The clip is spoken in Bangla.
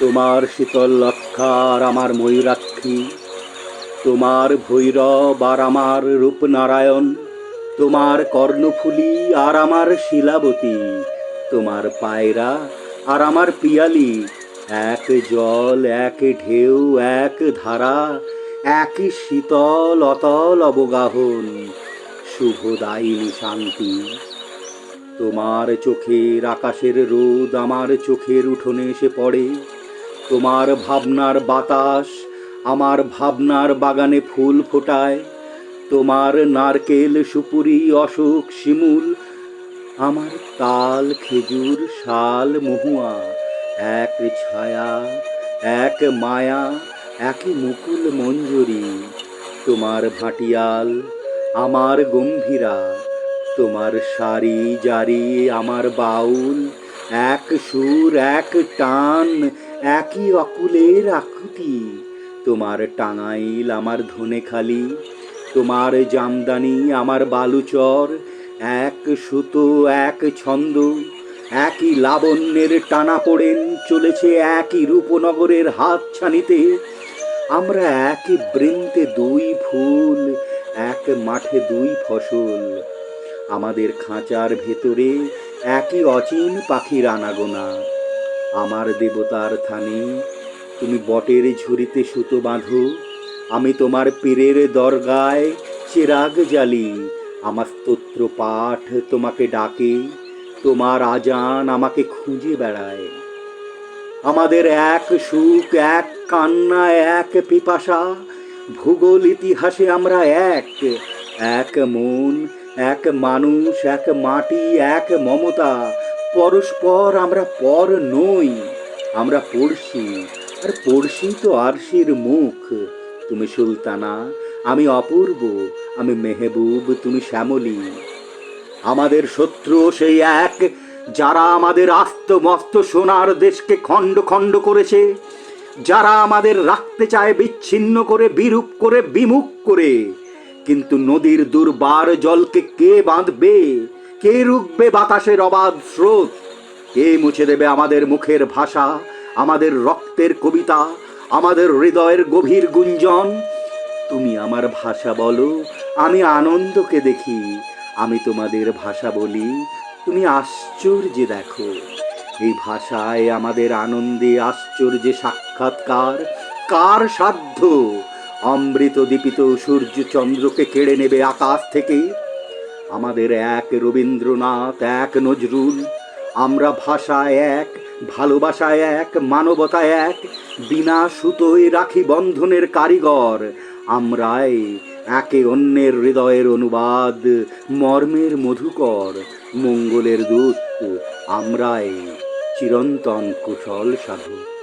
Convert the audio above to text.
তোমার শীতল লক্ষার আমার ময়ূরাক্ষী, তোমার ভৈরব আর আমার রূপনারায়ণ, তোমার কর্ণফুলি আর আমার শিলাবতী, তোমার পায়রা আর আমার পিয়ালি, এক জল, এক ঢেউ, এক ধারা একই শীতল অতল অবগাহন শুভদায়িনী শান্তি তোমার চোখের আকাশের রোদ আমার চোখের উঠোনে এসে পড়ে তোমার ভাবনার বাতাস আমার ভাবনার বাগানে ফুল ফোটায়। তোমার নারকেল, সুপুরি, অশোক, শিমুল, আমার তাল, খেজুর, শাল, মহুয়া, এক ছায়া, এক মায়া একই মুকুল মঞ্জুরি। তোমার ভাটিয়াল, আমার গম্ভীরা, তোমার সারি জারি, আমার বাউল এক সুর, এক টান, একই অকুলের আকুতি তোমার টাঙাইল আমার ধনেখালি তোমার জামদানি আমার বালুচর। এক সুতো, এক ছন্দ, একই লাবণ্যের টানা পড়েন চলেছে একই রূপনগরের হাত ছানিতে আমরা একই বৃন্তে দুই ফুল, এক মাঠে দুই ফসল। আমাদের খাঁচার ভেতরে একই অচিন পাখির আনাগোনা। আমার দেবতার থানে তুমি বটের ঝুড়িতে সুতো বাঁধো, আমি তোমার পীরের দরগায় চেরাগ জ্বালি। আমার স্তোত্র পাঠ তোমাকে ডাকে, তোমার আজান আমাকে খুঁজে বেড়ায়। আমাদের এক সুখ, এক কান্না, এক পিপাসা, ভূগোল ইতিহাসে আমরা এক এক মন এক মানুষ, এক মাটি, এক মমতা। পরস্পর আমরা পর নই, আমরা পড়শি। আর পড়শি তো আরশির মুখ। তুমি সুলতানা, আমি অপূর্ব, আমি মেহবুব, তুমি শ্যামলী। আমাদের শত্রু সেই এক, যারা আমাদের আস্ত মস্ত সোনার দেশকে খণ্ড খণ্ড করেছে, যারা আমাদের রাখতে চায় বিচ্ছিন্ন করে, বিরূপ করে, বিমুখ করে। কিন্তু নদীর দুর্বার জলকে কে বাঁধবে? কে রুখবে বাতাসের অবাধ স্রোত? কে মুছে দেবে আমাদের মুখের ভাষা, আমাদের রক্তের কবিতা, আমাদের হৃদয়ের গভীর গুঞ্জন? তুমি আমার ভাষা বলো, আমি আনন্দকে দেখি, আমি তোমাদের ভাষা বলি, তুমি আশ্চর্যে দেখো। এই ভাষায় আমাদের আনন্দে আশ্চর্যে সাক্ষাৎকার, কার সাধ্য? অমৃত দীপিত সূর্য চন্দ্রকে কেড়ে নেবে আকাশ থেকে। আমাদের এক রবীন্দ্রনাথ, এক নজরুল, আমরা ভাষায় এক ভালোবাসা এক মানবতা এক, বিনা সুতোয় রাখি বন্ধনের কারিগর। আমরাই একে অন্যের হৃদয়ের অনুবাদ, মর্মের মধুকর, মঙ্গলের দূত। আমরাই চিরন্তন কুশল সাধু।